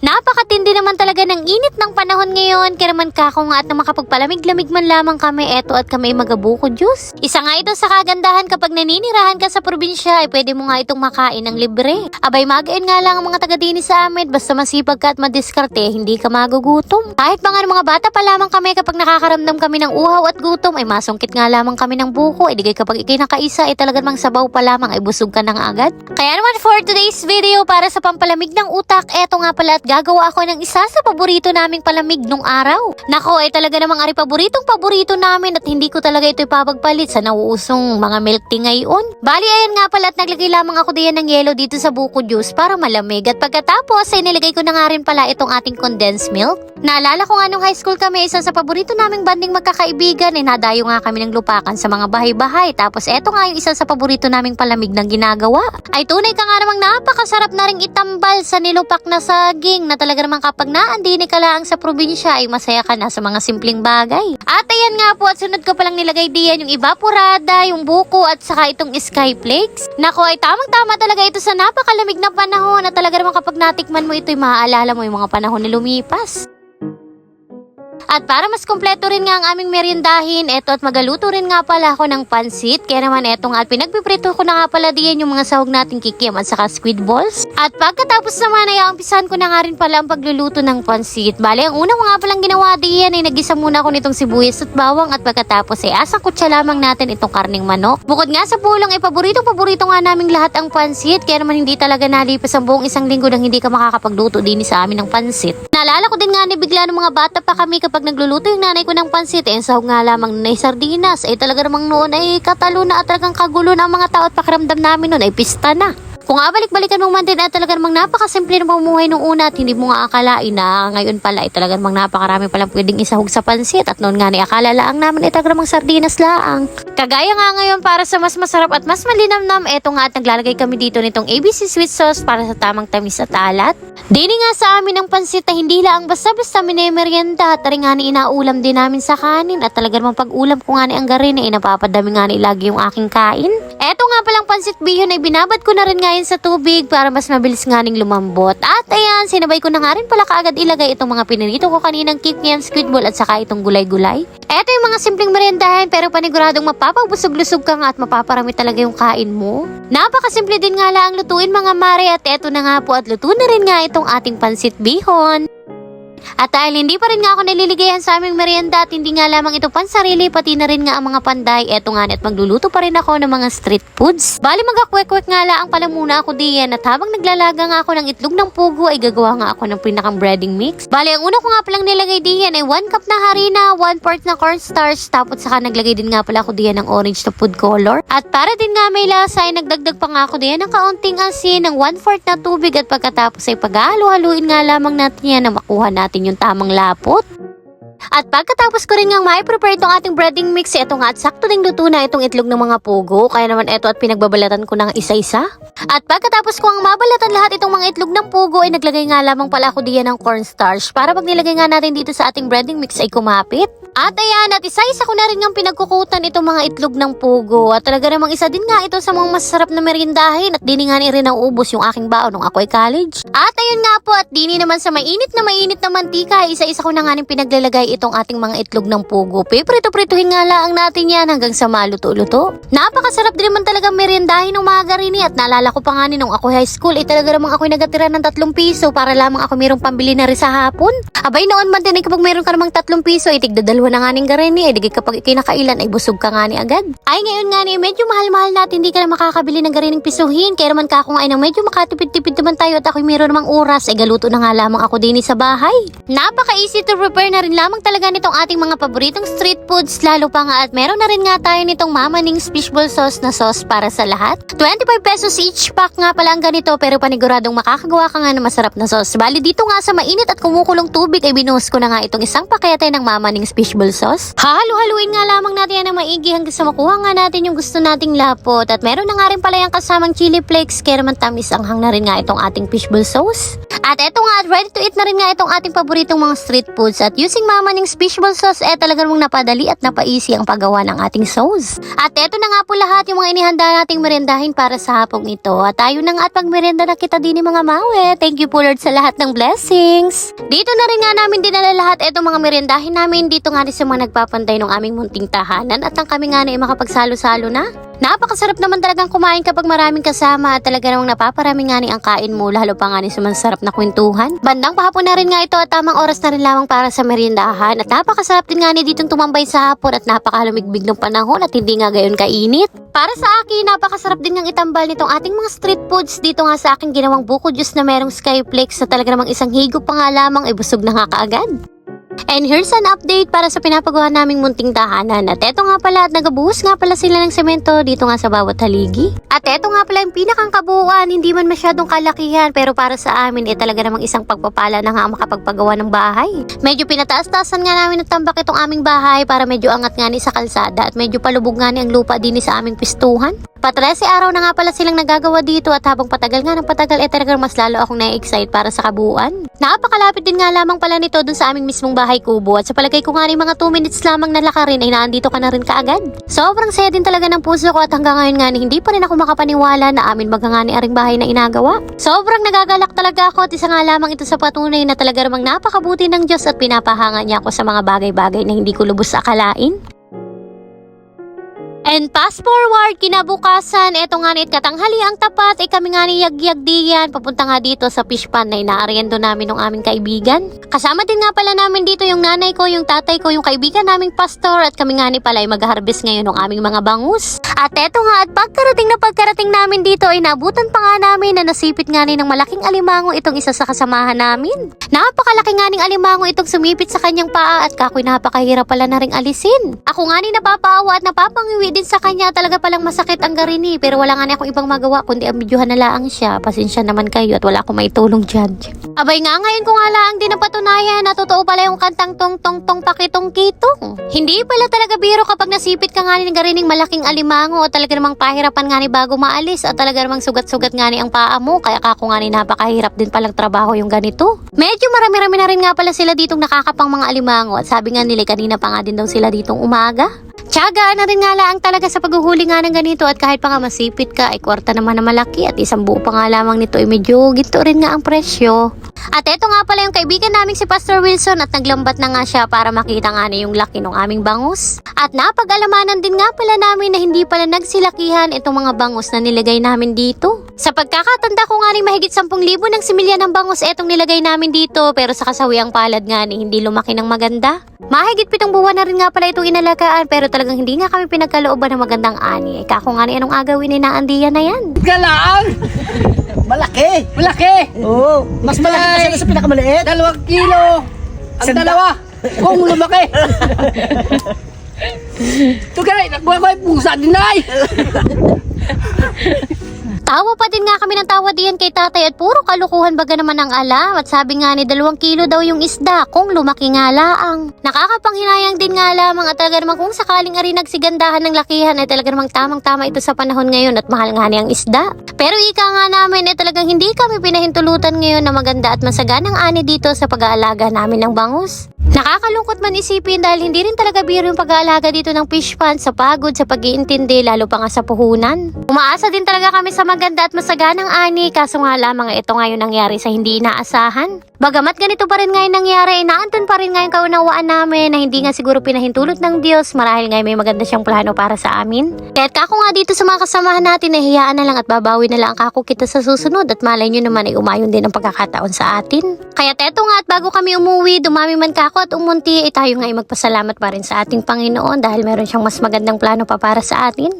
Talaga ng ng panahon ngayon. Kaya naman kako nga at na makapagpalamig-lamig man lamang kami eto at kami magabuko juice. Isa nga ito sa kagandahan kapag naninirahan ka sa probinsya ay pwede mo nga itong makain ng libre. Abay magain nga lang ang mga taga dini sa amin basta masipag ka at madiskarte hindi ka magugutom. Kahit mga mga bata pa lamang kami kapag nakakaramdam kami ng uhaw at gutom ay masungkit nga lamang kami ng buko. Ay di kapag ikay nakaisa ay talagang mang sabaw pa lamang ay busog ka nga agad. Kaya naman for today's video para sa pampalamig ng utak, eto nga pala at gagawa ako ng isa sa paborito naming palamig nung araw. Nako ay talaga namang ari paboritong paborito namin at hindi ko talaga ito ipapagpalit sa nauusong mga milk tea ngayon. Bali ayan nga pala at naglagay lamang ako diyan ng yelo dito sa buko juice para malamig at pagkatapos ay nilagay ko na nga rin pala itong ating condensed milk. Naalala ko nga nung high school kami, isa sa paborito naming banding magkakaibigan, ay nadayo nga kami ng lupakan sa mga bahay-bahay. Tapos eto nga yung isa sa paborito naming palamig ng ginagawa. Ay tunay ka nga namang napakasarap na ring itambal sa nilupak na saging na talaga namang kapag naandini ka sa probinsya ay masaya ka na sa mga simpleng bagay. At ayan nga po at sunod ko palang nilagay diyan yung evaporada, yung buko at saka itong sky flakes. Nako ay tamang-tama talaga ito sa napakalamig na panahon na talaga namang kapag natikman mo ito ay maaalala mo yung mga panahon na lumipas. At para mas kompleto rin nga ang aming meriendahin, eto at magaluto rin nga pala ako ng pansit. Kaya naman eto nga at pinagpiprito ko na nga pala diyan yung mga sahog nating kikim at saka squid balls. At pagkatapos naman ay umpisahan ko na nga rin pala ang pagluluto ng pansit. Bale, ang una ko nga palang ginawa diyan ay nagisa muna ako nitong sibuyas at bawang at pagkatapos ay asang kutsa lamang natin itong karning manok. Bukod nga sa pulong ay paboritong paborito nga naming lahat ang pansit. Kaya naman hindi talaga nalipas ang buong isang linggo nang hindi ka makakapagluto din sa amin ng pansit. Naalala ko din nga ni bigla ng mga bata pa kami kapag nagluluto yung nanay ko ng pansit, eh, sahog nga lamang na sardinas. Eh, talaga namang noon ay katalo na at talagang kagulo na ang mga tao at pakiramdam namin noon ay pista na. Kung abalik-balikan mo man din at talaga namang napakasimple ng pamumuhay nung una at hindi mo nga akalain na ngayon pala ay talaga namang napakarami palang pwedeng isahog sa pansit at noon nga ni akala laang naman namang sardinas laang. Kagaya nga ngayon para sa mas masarap at mas malinamnam, eto nga at naglalagay kami dito nitong ABC sweet sauce para sa tamang tamis at alat. Dini nga sa amin ang pansit na hindi lang basta-basta minemerienda at nga ni inaulam din namin sa kanin at talaga namang pag-ulam ko nga ni ang garin ay napapadami nga ni lagi yung aking kain. Eto nga palang pansit bihon ay binabad ko na rin ngayon sa tubig para mas mabilis nga ning lumambot. At ayan, sinabay ko na nga rin pala kaagad ilagay itong mga pinirito ko kaninang kikiam squid ball at saka itong gulay-gulay. Eto yung mga simpleng meriendahan pero paniguradong mapapabusog-lusog ka nga at mapaparami talaga yung kain mo. Napakasimple din nga lang lutuin mga mare at eto na nga po at luto na rin nga itong ating pansit bihon. At dahil hindi pa rin nga ako naliligayan sa aming merienda at hindi nga lamang ito pansarili pati na rin nga ang mga panday, eto nga at magluluto pa rin ako ng mga street foods. Bali magakwek-kwek nga lang pala muna ako diyan at habang naglalaga nga ako ng itlog ng pugo ay gagawa nga ako ng pinakang breading mix. Bali ang una ko nga palang nilagay diyan ay 1 cup na harina, 1 quart na cornstarch, tapos saka naglagay din nga pala ako diyan ng orange na food color. At para din nga may lasa ay nagdagdag pa nga ako diyan ng kaunting asin, ng 1 quart na tubig at pagkatapos ay paghalo-haluin nga lamang natin yan na makuha natin yung tamang lapot. At pagkatapos ko rin nga mai-prepare itong ating breading mix, eto nga at sakto ding luto na itong itlog ng mga pugo. Kaya naman eto at pinagbabalatan ko ng isa-isa. At pagkatapos ko ang mabalatan lahat itong mga itlog ng pugo, ay naglagay nga lamang pala ako diyan ng cornstarch para pag nilagay nga natin dito sa ating breading mix ay kumapit. At ayan, at isa-isa ko na rin ang pinagkukutan itong mga itlog ng pugo. At talaga namang isa din nga ito sa mga masarap na merindahin at dini nga ni rin nauubos yung aking baon nung ako ay college. At ayun nga po, at dini naman sa mainit na mainit na mantika, isa-isa ko na nga rin pinaglalagay itong ating mga itlog ng pugo. Piprito-prituhin nga lang natin yan hanggang sa maluto-luto. Napakasarap din naman talaga merindahin ng mga garini at naalala ko pa nga nung ako high school, ay talaga namang ako'y nagatira ng tatlong piso para lamang ako mayroong pambili na rin sa hapon. Abay noon man din ay kapag mayroon ka namang tatlong piso, ay dalawa na nga ning garini, ay digay kapag kinakailan ay busog ka nga ni agad. Ay ngayon nga ni, medyo mahal-mahal natin, hindi ka na makakabili ng garining pisuhin, kaya naman ka ako nga nang medyo makatipid-tipid naman tayo at ako'y mayroon namang oras, ay galuto na nga lamang ako din sa bahay. Napaka-easy to prepare na rin lamang talaga nitong ating mga paboritong street foods, lalo pa nga at meron na rin nga tayo nitong Mama Ning's fishball sauce na sauce para sa lahat. 25 pesos each pack nga pala ang ganito pero paniguradong makakagawa ka nga ng masarap na sauce. Bali dito nga sa mainit at kumukulong tubig ay binuhos ko na nga itong isang pakete ng Mama Ning's fishball sauce. Hahalo-haluin nga lamang natin yan ng maigi hanggang sa makuha nga natin yung gusto nating lapot. At meron na nga rin pala yung kasamang chili flakes kaya naman tamis ang hang na rin nga itong ating fishball sauce. At eto nga, ready to eat na rin nga itong ating paboritong mga street foods. At using mama ng fishball sauce, eh talagang napadali at napaisi ang paggawa ng ating sauce. At eto na nga po lahat yung mga inihanda nating merendahin para sa hapong ito. At tayo na nga at pagmerenda na kita din ni mga mawe. Thank you po Lord sa lahat ng blessings. Dito na rin nga namin dinala lahat itong mga merendahin namin dito nga rin sa mga nagpapantay ng aming munting tahanan at ang kami nga na ay makapagsalo-salo na. Napakasarap naman talagang kumain kapag maraming kasama at talaga namang napaparami nga ni ang kain mo lalo pa nga ni sa masarap na kwentuhan. Bandang pahapon na rin nga ito at tamang oras na rin lamang para sa meriendahan at napakasarap din nga ni ditong tumambay sa hapon at napakalumigbig ng panahon at hindi nga gayon kainit. Para sa akin, napakasarap din ng itambal nitong ating mga street foods dito nga sa aking ginawang buko juice na merong skyflakes na talaga namang isang higop pa nga lamang ay busog na nga kaagad. And here's an update para sa pinapagawa naming munting tahanan. At eto nga pala at nagabuhos nga pala sila ng semento dito nga sa bawat haligi. At eto nga pala yung pinakang kabuuan, hindi man masyadong kalakihan pero para sa amin eh talaga namang isang pagpapala na nga makapagpagawa ng bahay. Medyo pinataas-taasan nga namin ng tambak itong aming bahay para medyo angat nga ni sa kalsada at medyo palubog nga ni ang lupa din sa aming pistuhan. Patrese araw na nga pala silang nagagawa dito at habang patagal nga ng patagal eh talagang mas lalo akong na-excite para sa kabuuan. Napakalapit din nga lamang pala nito dun sa aming mismong bahay kubo at sa palagay ko nga ni mga 2 minutes lamang na lakarin ay naandito ka na rin kaagad. Sobrang saya din talaga ng puso ko at hanggang ngayon nga ni hindi pa rin ako makapaniwala na amin magangani aring bahay na inagawa. Sobrang nagagalak talaga ako at isa nga lamang ito sa patunay na talaga namang napakabuti ng Diyos at pinapahanga niya ako sa mga bagay-bagay na hindi ko lubos akalain. And fast forward, kinabukasan, eto nga nit katanghali ang tapat, ay kami nga ni Yagyag diyan, papunta nga dito sa fish pond na inaariendo namin ng aming kaibigan. Kasama din nga pala namin dito yung nanay ko, yung tatay ko, yung kaibigan naming pastor, at kami nga ni pala ay mag-harvest ngayon ng aming mga bangus. At eto nga, at pagkarating na pagkarating namin dito, ay nabutan pa nga namin na nasipit nga ni ng malaking alimango itong isa sa kasamahan namin. Napakalaki nga ning alimango itong sumipit sa kanyang paa at kakoy napakahirap pala na ring alisin. Ako nga ni napapaawa at napapangiwi din sa kanya talaga palang masakit ang garini pero wala nga ni akong ibang magawa kundi ang videohan na laang siya. Pasensya naman kayo at wala akong maitulong dyan. Abay nga ngayon ko nga laang din napatunayan na totoo pala yung kantang tong tong tong pakitong kitong. Hindi pala talaga biro kapag nasipit ka nga ni ng garining malaking alimango at talaga namang pahirapan nga ni bago maalis at talaga namang sugat-sugat nga ni ang paa mo kaya kako nga ni napakahirap din palang trabaho yung ganito. Medyo marami-rami na rin nga pala sila ditong nakakapang mga alimango at sabi nga nila kanina pa nga din daw sila ditong umaga. Tiyaga na rin nga lang talaga sa paghuhuli nga ng ganito at kahit pa nga masipit ka ay kwarta naman na malaki at isang buo pa nga lamang nito ay medyo ginto rin nga ang presyo. At eto nga pala yung kaibigan naming si Pastor Wilson at naglambat na nga siya para makita nga na yung laki ng aming bangus. At napag-alamanan din nga pala namin na hindi pala nagsilakihan itong mga bangus na nilagay namin dito. Sa pagkakatanda ko nga rin mahigit 10,000 ng similya ng bangus etong nilagay namin dito pero sa kasawiang palad nga ni hindi lumaki ng maganda. Mahigit pitong buwan na rin nga pala itong inalagaan pero talagang hindi nga kami pinagkalooban ng magandang ani. Eh, kako nga ni anong agawin ni Naandiya na yan? Galaan! Malaki! Malaki! Oo. Mas malaki sila sa pinakamaliit. Dalawang kilo! Ang Sanda- dalawa! Kung lumaki! Ito ka rin, nagbuhay ko ay pusa din ay! Tawa pa din nga kami ng tawa diyan kay tatay at puro kalukuhan baga naman ang alam at sabi nga ni dalawang kilo daw yung isda kung lumaki nga laang. Nakakapanghinayang din nga lamang at talaga namang kung sakaling ari nagsigandahan ng lakihan ay talaga namang tamang tama ito sa panahon ngayon at mahal nga niyang isda. Pero ika nga namin ay talagang hindi kami pinahintulutan ngayon na maganda at masaganang ani dito sa pag-aalaga namin ng bangus. Nakakalungkot man isipin dahil hindi rin talaga biro yung pag-aalaga dito ng fish pond sa pagod, sa pag-iintindi, lalo pa nga sa puhunan. Umaasa din talaga kami sa maganda at masaganang ani, kaso nga lamang ito ngayon nangyari sa hindi inaasahan. Bagamat ganito pa rin ngayon nangyari, inaanton pa rin ngayon kaunawaan namin na hindi nga siguro pinahintulot ng Diyos marahil ngayon may maganda siyang plano para sa amin. Kaya't kako nga dito sa mga kasamahan natin, nahihiyaan na lang at babawi na lang ang kako kita sa susunod at malay nyo naman ay umayon din ang pagkakataon sa atin. Kaya eto nga at bago kami umuwi, dumami man kako at umunti, ay tayo nga ay magpasalamat pa rin sa ating Panginoon dahil meron siyang mas magandang plano pa para sa atin.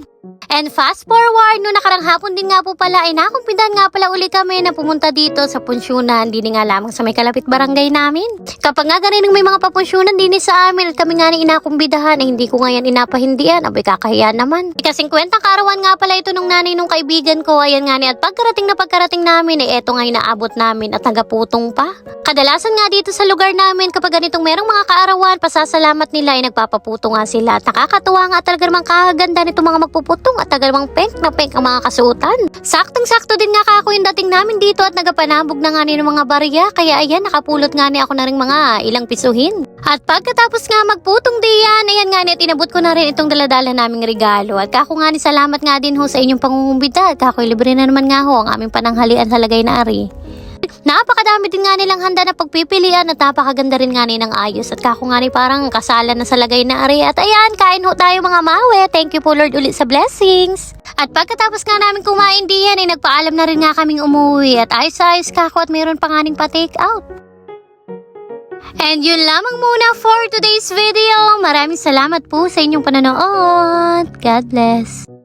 And fast forward, no nakarang hapon din nga po pala, ay nakumpidan nga pala uli kami na pumunta dito sa punsyonan, hindi nga lamang sa may kalapit barangay namin. Kapag nga ganun may mga papunsyonan din sa amin at kami nga na inakumbidahan, ay hindi ko ngayon inapahindian, abay kakahiya naman. Ikasing kwentang karawan nga pala ito nung nanay nung kaibigan ko, ayan nga ni at pagkarating na pagkarating namin, ay eto nga yung naabot namin at nagaputong pa. Kadalasan nga dito sa lugar namin, kapag ganitong merong mga kaarawan, pasasalamat nila ay nagpapaputo nga sila at nakakatuwa nga talaga namang kakaganda nito mga magpuputong at tagal mang pink na pink ang mga kasuotan. Saktong-sakto din nga kako yung dating namin dito at nagapanabog na nga ni ng mga barya kaya ayan nakapulot nga ni ako na rin mga ilang pisuhin. At pagkatapos nga magputong diyan, ayan nga ni at inabot ko na rin itong daladala naming regalo at kako nga ni salamat nga din ho sa inyong pangungumbida at kako libre na naman nga ho ang aming pananghalian sa lagay na ari. Napakadami din nga nilang handa na pagpipilian at napakaganda rin nga ng ayos at kako nga ni parang kasalan na sa lagay na ari at ayan kain ho tayo mga mawe thank you po Lord ulit sa blessings at pagkatapos nga namin kumain diyan ay nagpaalam na rin nga kaming umuwi at ayos-ayos kako at mayroon pa nga ning pa-take out And yun lamang muna for today's video. Maraming salamat po sa inyong panonood. God bless.